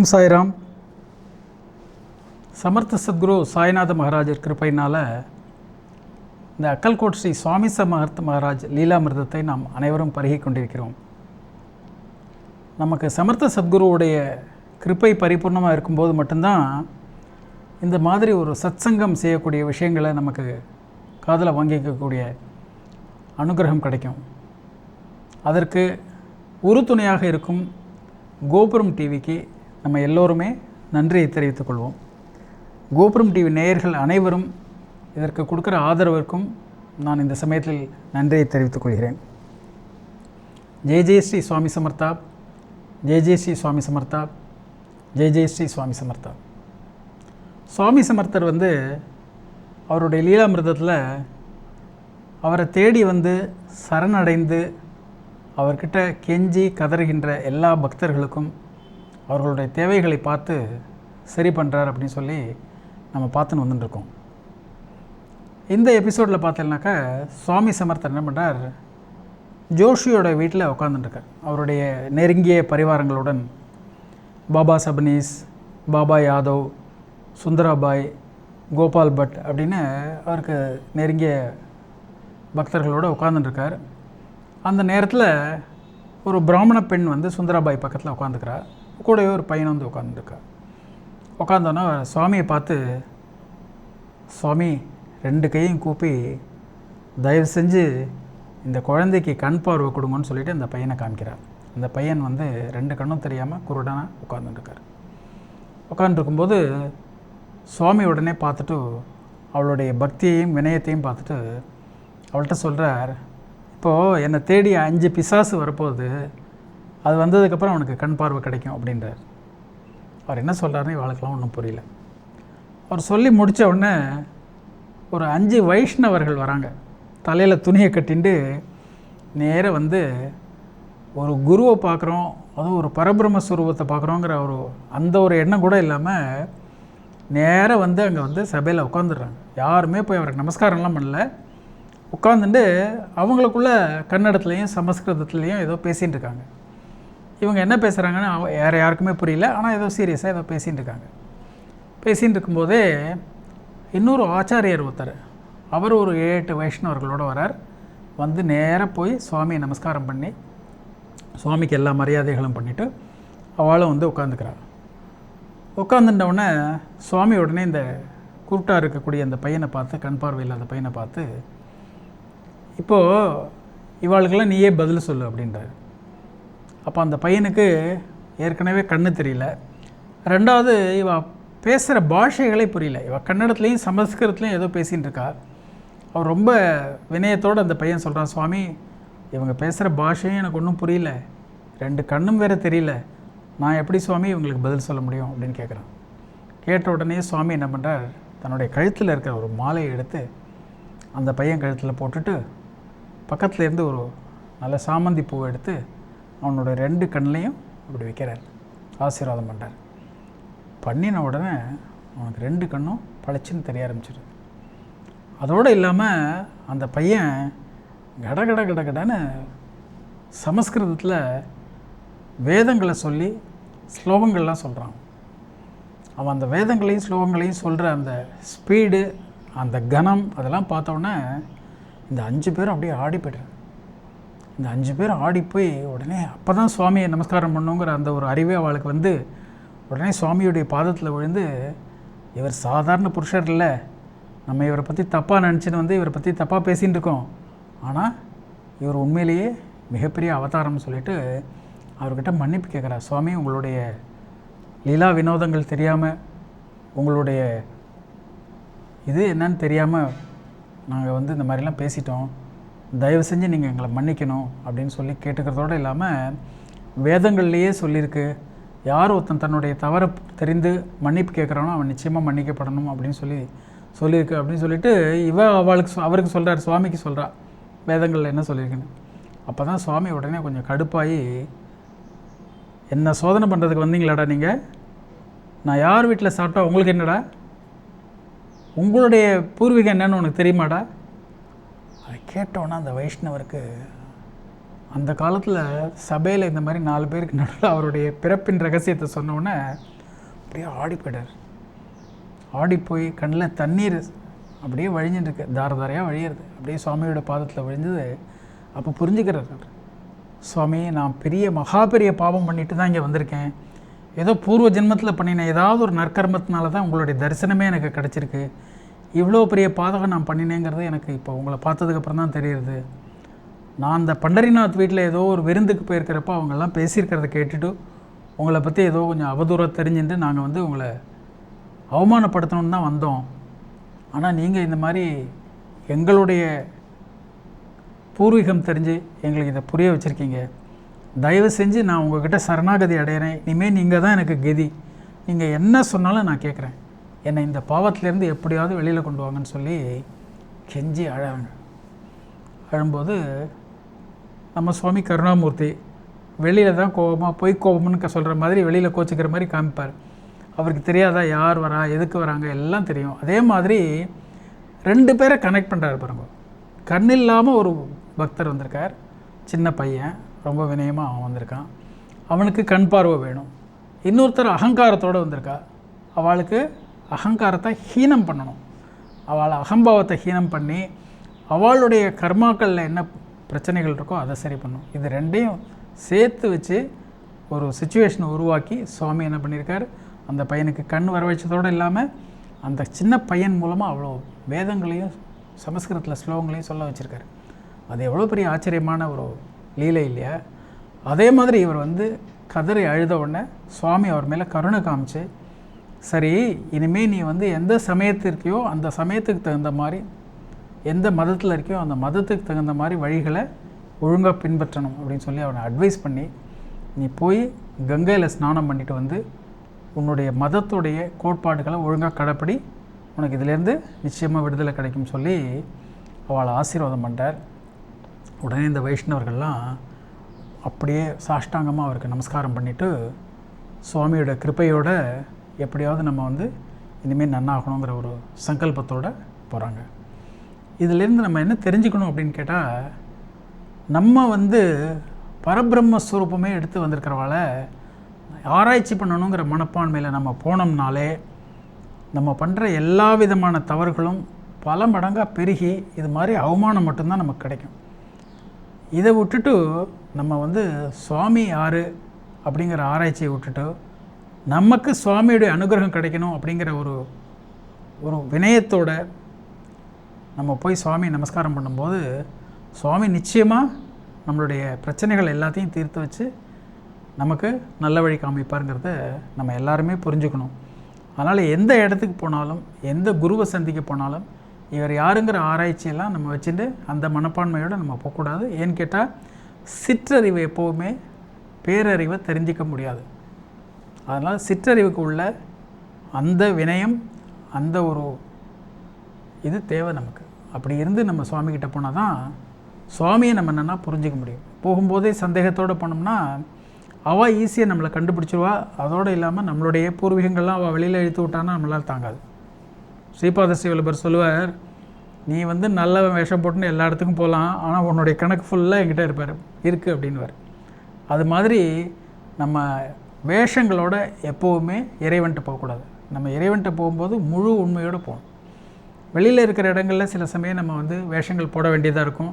ஓம் சாய்ராம். சமர்த்த சத்குரு சாய்நாத மகாராஜர் கிருப்பையினால் இந்த அக்கல்கோட் ஸ்ரீ சுவாமி சமர்த்த மகாராஜ் லீலாமிர்தத்தை நாம் அனைவரும் பருகி கொண்டிருக்கிறோம். நமக்கு சமர்த்த சத்குருவுடைய கிருப்பை பரிபூர்ணமாக இருக்கும்போது மட்டும்தான் இந்த மாதிரி ஒரு சத்சங்கம் செய்யக்கூடிய விஷயங்களை நமக்கு காதில் வாங்கிக்கக்கூடிய அனுகிரகம் கிடைக்கும். அதற்கு உறுதுணையாக இருக்கும் கோபுரம் டிவிக்கு நம்ம எல்லோருமே நன்றியை தெரிவித்துக் கொள்வோம். கோபுரம் டிவி நேயர்கள் அனைவரும் இதற்கு கொடுக்குற ஆதரவிற்கும் நான் இந்த சமயத்தில் நன்றியை தெரிவித்துக் கொள்கிறேன். ஜெய் ஜெய் ஸ்ரீ சுவாமி சமர்த்தா ஜெய் ஜெய் ஸ்ரீ சுவாமி சமர்த்தா ஜெய் ஜெய் ஸ்ரீ சுவாமி சமர்த்தா. சுவாமி சமர்த்தர் வந்து அவருடைய லீலாமிர்தத்தில் அவரை தேடி வந்து சரணடைந்து அவர்கிட்ட கெஞ்சி கதறுகின்ற எல்லா பக்தர்களுக்கும் அவர்களுடைய தேவைகளை பார்த்து சரி பண்ணுறார் அப்படின்னு சொல்லி நம்ம பார்த்துன்னு வந்துட்டுருக்கோம். இந்த எபிசோடில் பார்த்தீங்கன்னாக்கா சுவாமி சமர்த்தர் என்ன பண்ணுறார் ஜோஷியோட வீட்டில் உட்காந்துட்டுருக்கார் அவருடைய நெருங்கிய பரிவாரங்களுடன் பாபா சபனீஸ் பாபா யாதவ் சுந்தராபாய் கோபால் பட் அப்படின்னு அவருக்கு நெருங்கிய பக்தர்களோடு உட்காந்துட்டுருக்கார் அந்த நேரத்தில் ஒரு பிராமண பெண் வந்து சுந்தராபாய் பக்கத்தில் உட்காந்துக்கிறார் கூடவே ஒரு பையன் வந்து உட்காந்துருக்கார் உட்காந்தோன்னா சுவாமியை பார்த்து சுவாமி ரெண்டு கையும் கூப்பி தயவு செஞ்சு இந்த குழந்தைக்கு கண் பார்வை கொடுங்கன்னு சொல்லிட்டு அந்த பையனை காமிக்கிறார். அந்த பையன் வந்து ரெண்டு கண்ணும் தெரியாமல் குருடனாக உட்காந்துருக்கார் உட்காந்துருக்கும்போது சுவாமி உடனே பார்த்துட்டு அவளுடைய பக்தியையும் வினயத்தையும் பார்த்துட்டு அவள்கிட்ட சொல்கிறார் இப்போது என்னை தேடி அஞ்சு பிசாசு வரப்போகுது. அது வந்ததுக்கப்புறம் அவனுக்கு கண் பார்வை கிடைக்கும் அப்படின்றார். அவர் என்ன சொல்கிறாருன்னு இவளுக்கெல்லாம் ஒன்றும் புரியல. அவர் சொல்லி முடித்த உடனே ஒரு அஞ்சு வைஷ்ணவர்கள் வராங்க. தலையில் துணியை கட்டிண்டு நேராக வந்து ஒரு குருவை பார்க்குறோம் அதுவும் ஒரு பரபிரம்ம சுரூபத்தை பார்க்குறோங்கிற ஒரு அந்த ஒரு எண்ணம் கூட இல்லாமல் நேராக வந்து அங்கே வந்து சபையில் உட்காந்துடுறாங்க யாருமே போய் அவருக்கு நமஸ்காரம்லாம் பண்ணல. உட்காந்துட்டு அவங்களுக்குள்ள கன்னடத்துலேயும் சமஸ்கிருதத்துலேயும் ஏதோ பேசிகிட்டு இருக்காங்க. இவங்க என்ன பேசுகிறாங்கன்னு வேறு யாருக்குமே புரியல. ஆனால் ஏதோ சீரியஸாக ஏதோ பேசிகிட்டு இருக்காங்க. பேசிகிட்டு இருக்கும்போதே இன்னொரு ஆச்சாரியர் ஒருத்தர். அவர் ஒரு ஏழு வைஷ்ணவர்களோடு வரார். வந்து நேராக போய் சுவாமியை நமஸ்காரம் பண்ணி சுவாமிக்கு எல்லா மரியாதைகளும் பண்ணிவிட்டு அவளும் வந்து உட்காந்துக்கிறாள் உட்காந்துட்டவுடனே சுவாமி உடனே இந்த குருட்டாக இருக்கக்கூடிய அந்த பையனை பார்த்து கண் பார்வை இல்லாத பையனை பார்த்து இப்போது இவாளுக்கெல்லாம் நீயே பதில் சொல்லு அப்படின்றாரு. அப்போ அந்த பையனுக்கு ஏற்கனவே கண்ணு தெரியல. ரெண்டாவது இவ பேசுகிற பாஷைகளே புரியல. இவ கன்னடத்துலேயும் சமஸ்கிருதத்துலேயும் ஏதோ பேசின்னு இருக்கா. அவர் ரொம்ப வினயத்தோடு அந்த பையன் சொல்கிறான் சுவாமி இவங்க பேசுகிற பாஷையும் எனக்கு ஒன்றும் புரியல. ரெண்டு கண்ணும் வேறு தெரியல. நான் எப்படி சுவாமி இவங்களுக்கு பதில் சொல்ல முடியும்? அப்படின்னு கேட்குறான் கேட்ட உடனே சுவாமி என்ன பண்ணுறார் தன்னுடைய கழுத்தில் இருக்கிற ஒரு மாலையை எடுத்து அந்த பையன் கழுத்தில் போட்டுட்டு பக்கத்தில் இருந்து ஒரு நல்ல சாமந்தி பூவை எடுத்து அவனோட ரெண்டு கண்ணிலையும் அப்படி வைக்கிறார். ஆசீர்வாதம் பண்ணுறார் பண்ணின உடனே அவனுக்கு ரெண்டு கண்ணும் பளிச்சுன்னு தெரிய ஆரம்பிச்சிடுது அதோடு இல்லாமல் அந்த பையன் கட கட கட கடன்னு சமஸ்கிருதத்தில் வேதங்களை சொல்லி ஸ்லோகங்கள்லாம் சொல்கிறான் அவன் அந்த வேதங்களையும் ஸ்லோகங்களையும் சொல்கிற அந்த ஸ்பீடு அந்த கனம் அதெல்லாம் பார்த்தோன்னே இந்த அஞ்சு பேரும் அப்படியே ஆடி போய்டுறாங்க இந்த அஞ்சு பேர் ஆடி போய் உடனே அப்போ தான் சுவாமியை நமஸ்காரம் பண்ணுங்கிற அந்த ஒரு அறிவே அவளுக்கு வந்து உடனே சுவாமியுடைய பாதத்தில் விழுந்து இவர் சாதாரண புருஷர் இல்லை. நம்ம இவரை பற்றி தப்பாக நினச்சின்னு வந்து இவரை பற்றி தப்பாக பேசின்னு இருக்கோம். ஆனால் இவர் உண்மையிலேயே மிகப்பெரிய அவதாரம்னு சொல்லிட்டு அவர்கிட்ட மன்னிப்பு கேட்குறார் சுவாமி உங்களுடைய லீலா வினோதங்கள் தெரியாமல் உங்களுடைய இது என்னன்னு தெரியாமல் நாங்கள் வந்து இந்த மாதிரிலாம் பேசிட்டோம். தயவு செஞ்சு நீங்கள் எங்களை மன்னிக்கணும் அப்படின்னு சொல்லி கேட்டுக்கிறதோடு இல்லாமல் வேதங்கள்லேயே சொல்லியிருக்கு. யார் ஒருத்தன் தன்னுடைய தவறை தெரிந்து மன்னிப்பு கேட்குறானோ அவன் நிச்சயமாக மன்னிக்கப்படணும் அப்படின்னு சொல்லி சொல்லியிருக்கு. அப்படின்னு சொல்லிட்டு இவ அவளுக்கு அவருக்கு சொல்கிறார் சுவாமிக்கு சொல்கிறா வேதங்களில் என்ன சொல்லியிருக்குன்னு. அப்போ தான் சுவாமி உடனே கொஞ்சம் கடுப்பாகி என்ன சோதனை பண்ணுறதுக்கு வந்தீங்களாடா நீங்கள் நான் யார் வீட்டில் சாப்பிட்டா உங்களுக்கு என்னடா? உங்களுடைய பூர்வீகம் என்னன்னு உனக்கு தெரியுமாடா? அதை கேட்டோன்னா அந்த வைஷ்ணவருக்கு அந்த காலத்தில் சபையில் இந்த மாதிரி நாலு பேருக்கு நடுவில் அவருடைய பிறப்பின் ரகசியத்தை சொன்னோன்னே அப்படியே ஆடி போயிட்டார். ஆடி போய் கண்ணில் தண்ணீர் அப்படியே வழிஞ்சுட்டு தார தாரையாக வழியிறது. அப்படியே சுவாமியோட பாதத்தில் வழிஞ்சது. அப்போ புரிஞ்சுக்கிறார் அவர். சுவாமி நான் பெரிய மகா பெரிய பாவம் பண்ணிட்டு தான் இங்கே வந்திருக்கேன். ஏதோ பூர்வ ஜென்மத்தில் பண்ணின ஏதாவது ஒரு நற்கர்மத்தினால தான் உங்களுடைய தரிசனமே எனக்கு கிடச்சிருக்கு. இவ்வளோ பெரிய பாதகம் நான் பண்ணினேங்கிறது எனக்கு இப்போ உங்களை பார்த்ததுக்கப்புறம் தான் தெரியுது. நான் அந்த பண்டரிநாத் வீட்டில் ஏதோ ஒரு விருந்துக்கு போயிருக்கிறப்ப அவங்கெல்லாம் பேசியிருக்கிறத கேட்டுட்டு உங்களை பற்றி ஏதோ கொஞ்சம் அவதூறாக தெரிஞ்சுட்டு நாங்கள் வந்து உங்களை அவமானப்படுத்தணும்னு தான் வந்தோம். ஆனால் நீங்கள் இந்த மாதிரி எங்களுடைய பூர்வீகம் தெரிஞ்சு எங்களுக்கு இதை புரிய வச்சுருக்கீங்க. தயவு செஞ்சு நான் உங்ககிட்ட சரணாகதி அடையிறேன். இனிமேல் நீங்கள் தான் எனக்கு கதி. நீங்கள் என்ன சொன்னாலும் நான் கேட்குறேன். என்னை இந்த பாவத்திலேருந்து எப்படியாவது வெளியில் கொண்டு வாங்கன்னு சொல்லி கெஞ்சி அழறாங்க அழும்போது நம்ம சுவாமி கருணாமூர்த்தி வெளியில் தான் கோபமாக பொய் கோபம்னு சொல்கிற மாதிரி வெளியில் கோச்சிக்கிற மாதிரி காமிப்பார். அவருக்கு தெரியாதா யார் வரா எதுக்கு வராங்க எல்லாம் தெரியும். அதே மாதிரி ரெண்டு பேரை கனெக்ட் பண்ணுறாரு பாருங்க. கண் இல்லாமல் ஒரு பக்தர் வந்திருக்கார். சின்ன பையன் ரொம்ப வினயமாக அவன் வந்திருக்கான். அவனுக்கு கண் பார்வை வேணும். இன்னொருத்தர் அகங்காரத்தோடு வந்திருக்கா. அவளுக்கு அகங்காரத்தை ஹீனம் பண்ணணும். அவள் அகம்பாவத்தை ஹீனம் பண்ணி அவளுடைய கர்மாக்களில் என்ன பிரச்சனைகள் இருக்கோ அதை சரி பண்ணும் இது ரெண்டையும் சேர்த்து வச்சு ஒரு சுச்சுவேஷனை உருவாக்கி சுவாமி என்ன பண்ணியிருக்கார்? அந்த பையனுக்கு கண் வர வச்சதோடு இல்லாமல் அந்த சின்ன பையன் மூலமாக அவ்வளோ வேதங்களையும் சமஸ்கிருதத்தில் ஸ்லோகங்களையும் சொல்ல வச்சுருக்காரு. அது எவ்வளோ பெரிய ஆச்சரியமான ஒரு லீலை இல்லையா? அதே மாதிரி இவர் வந்து கதறி அழுத உடனே சுவாமி அவர் மேலே கருணை காமிச்சு சரி இனிமேல் நீ வந்து எந்த சமயத்திற்கையோ அந்த சமயத்துக்கு தகுந்த மாதிரி எந்த மதத்தில் இருக்கியோ அந்த மதத்துக்கு தகுந்த மாதிரி வழிகளை ஒழுங்காக பின்பற்றணும் அப்படின்னு சொல்லி அவனை அட்வைஸ் பண்ணி நீ போய் கங்கையில் ஸ்நானம் பண்ணிட்டு வந்து உன்னுடைய மதத்துடைய கோட்பாடுகளை ஒழுங்காக கடைப்படி. உனக்கு இதிலேருந்து நிச்சயமாக விடுதலை கிடைக்கும் சொல்லி அவளை ஆசீர்வாதம் பண்ணுறார் உடனே இந்த வைஷ்ணவர்கள்லாம் அப்படியே சாஷ்டாங்கமாக அவருக்கு நமஸ்காரம் பண்ணிவிட்டு சுவாமியோட கிருப்பையோட எப்படியாவது நம்ம வந்து இனிமேல் நன்னாகணுங்கிற ஒரு சங்கல்பத்தோடு போகிறாங்க இதிலேருந்து நம்ம என்ன தெரிஞ்சுக்கணும் அப்படின்னு கேட்டால் நம்ம வந்து பரபிரம்மஸ்வரூபமே எடுத்து வந்திருக்கிறவால ஆராய்ச்சி பண்ணணுங்கிற மனப்பான்மையில் நம்ம போனோம்னாலே நம்ம பண்ணுற எல்லா விதமான தவறுகளும் பல மடங்காக பெருகி இது மாதிரி அவமானம் மட்டும்தான் நமக்கு கிடைக்கும். இதை விட்டுட்டு நம்ம வந்து சுவாமி யார் அப்படிங்கிற ஆராய்ச்சியை விட்டுட்டு நமக்கு சுவாமியுடைய அனுகிரகம் கிடைக்கணும் அப்படிங்கிற ஒரு ஒரு வினயத்தோட நம்ம போய் சுவாமி நமஸ்காரம் பண்ணும்போது சுவாமி நிச்சயமாக நம்மளுடைய பிரச்சனைகள் எல்லாத்தையும் தீர்த்து வச்சு நமக்கு நல்ல வழி காமிப்பாருங்கிறத நம்ம எல்லாருமே புரிஞ்சுக்கணும். அதனால் எந்த இடத்துக்கு போனாலும் எந்த குருவை சந்திக்க போனாலும் இவர் யாருங்கிற ஆராய்ச்சியெல்லாம் நம்ம வச்சுட்டு அந்த மனப்பான்மையோடு நம்ம போகக்கூடாது. ஏன்னு கேட்டால் சிற்றறிவு எப்போவுமே பேரறிவை தெரிஞ்சிக்க முடியாது. அதனால் சிற்றறிவுக்கு உள்ள அந்த வினயம் அந்த ஒரு இது தேவை நமக்கு. அப்படி இருந்து நம்ம சுவாமிகிட்ட போனால் தான் சுவாமியை நம்ம என்னென்னா புரிஞ்சிக்க முடியும். போகும்போதே சந்தேகத்தோடு போனோம்னா அவள் ஈஸியாக நம்மளை கண்டுபிடிச்சிருவா. அதோடு இல்லாமல் நம்மளுடைய பூர்வீகங்கள்லாம் அவள் வெளியில் இழுத்து விட்டான்னா நம்மளால் தாங்காது. ஸ்ரீபாத ஸ்ரீவல்லபர் சொல்லுவார் நீ வந்து நல்ல வேஷம் போட்டுன்னு எல்லா இடத்துக்கும் போகலாம். ஆனால் உன்னுடைய கணக்கு ஃபுல்லாக என்கிட்ட இருப்பார். இருக்குது அப்படின்னுவார். அது மாதிரி நம்ம வேஷங்களோட எப்போவுமே இறைவன்ட்டு போகக்கூடாது. நம்ம இறைவன்ட்டு போகும்போது முழு உண்மையோடு போகணும். வெளியில் இருக்கிற இடங்களில் சில சமயம் நம்ம வந்து வேஷங்கள் போட வேண்டியதாக இருக்கும்.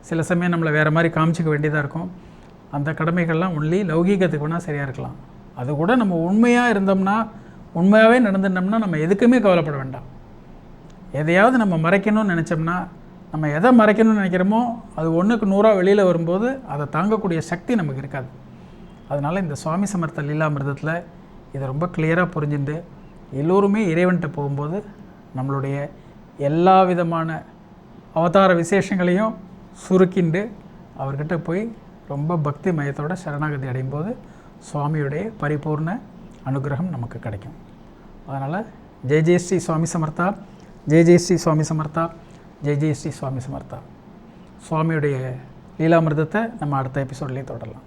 சில சமயம் நம்மளை வேறு மாதிரி காமிச்சிக்க வேண்டியதாக இருக்கும். அந்த கடமைகள்லாம் ஒன்லி லௌகீகத்துக்கு வேணால் சரியாக இருக்கலாம். அது கூட நம்ம உண்மையாக இருந்தோம்னா உண்மையாகவே நடந்துட்டோம்னா நம்ம எதுக்குமே கவலைப்பட வேண்டாம். எதையாவது நம்ம மறைக்கணும்னு நினச்சோம்னா நம்ம எதை மறைக்கணும்னு நினைக்கிறோமோ அது ஒன்றுக்கு நூறாக வெளியில் வரும்போது அதை தாங்கக்கூடிய சக்தி நமக்கு இருக்காது. அதனால் இந்த சுவாமி சமர்த்த லீலாமிர்தத்தில் இதை ரொம்ப கிளியராக புரிஞ்சுட்டு எல்லோருமே இறைவன்கிட்ட போகும்போது நம்மளுடைய எல்லா விதமான அவதார விசேஷங்களையும் சுருக்கிண்டு அவர்கிட்ட போய் ரொம்ப பக்தி மயத்தோட சரணாகதி அடையும் போது சுவாமியுடைய பரிபூர்ண அனுகிரகம் நமக்கு கிடைக்கும். அதனால் ஜெய் ஜெய் ஸ்ரீ சுவாமி சமர்த்தா ஜெய் ஜெய் ஸ்ரீ சுவாமி சமர்த்தா ஜெய் ஜெய் ஸ்ரீ சுவாமி சமர்த்தா. சுவாமியுடைய லீலாமிர்தத்தை நம்ம அடுத்த எபிசோட்லேயே தொடரலாம்.